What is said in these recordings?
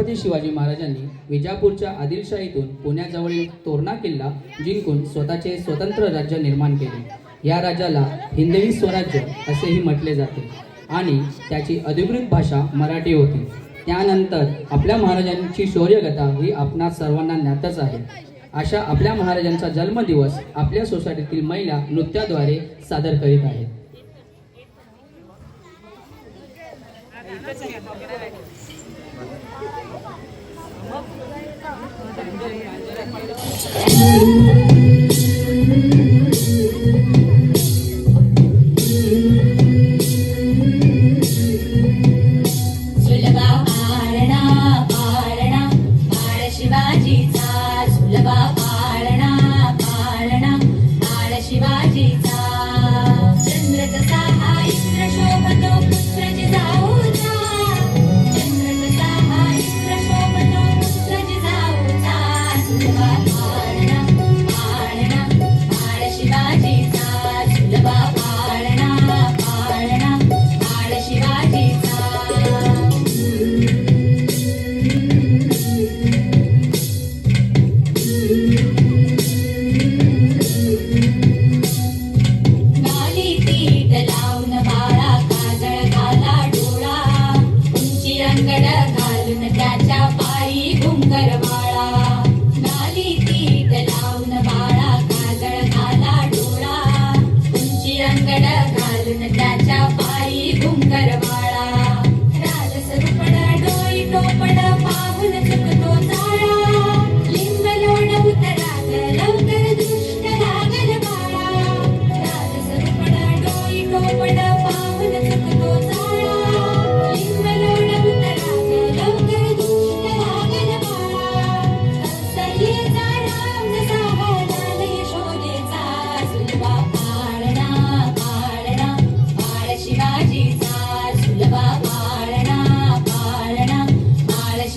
छत्रपती शिवाजी महाराजांनी विजापूरच्या आदिलशाहीतून पुण्याजवळील तोरणा किल्ला जिंकून स्वतःचे स्वतंत्र राज्य निर्माण केले. या राज्याला हिंदवी स्वराज्य असेही म्हटले जाते आणि त्याची अधिकृत भाषा मराठी होती. त्यानंतर आपल्या महाराजांची शौर्यगथा ही आपणा सर्वांना ज्ञातच आहे. अशा आपल्या महाराजांचा जन्मदिवस आपल्या सोसायटीतील महिला नृत्याद्वारे सादर करीत आहेत. Thank you. Thank you. घालून त्याच्या पायी घुंगर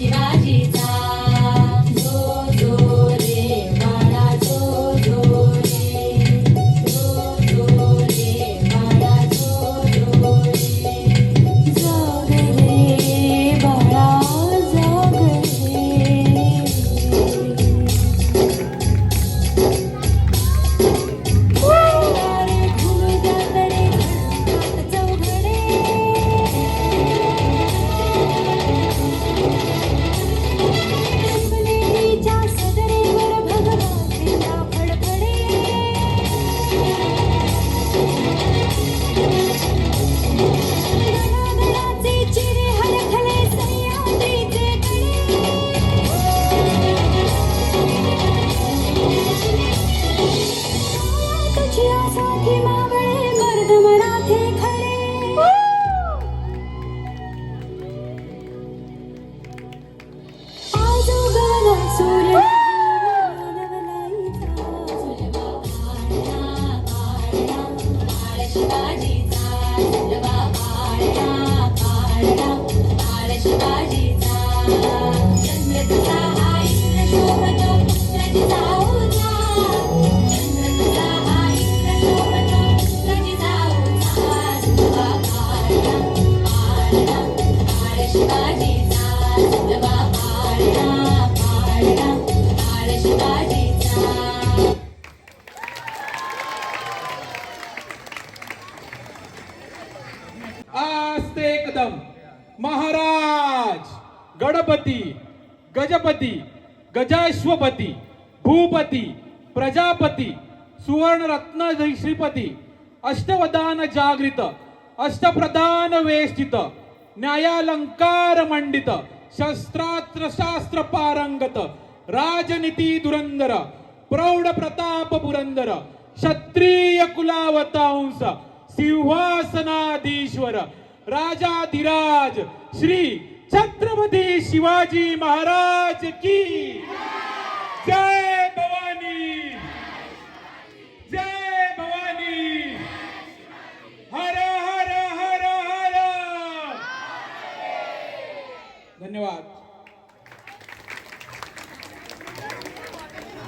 शिराजीचा आस्ते एकदम. महाराज गणपती गजपती गजाश्वपती भूपती प्रजापती सुवर्ण रत्न श्रीपती अष्टवदान जागृत अष्टप्रधान वेष्टित न्यायालंकार मंडित शस्त्रास्त्र शास्त्र पारंगत राजनीती दुरंदर प्रौढ प्रताप पुरंदर क्षत्रिय कुलावतांस सिंहासनाधीश्वर राजाधिराज श्री छत्रपती शिवाजी महाराज की जय!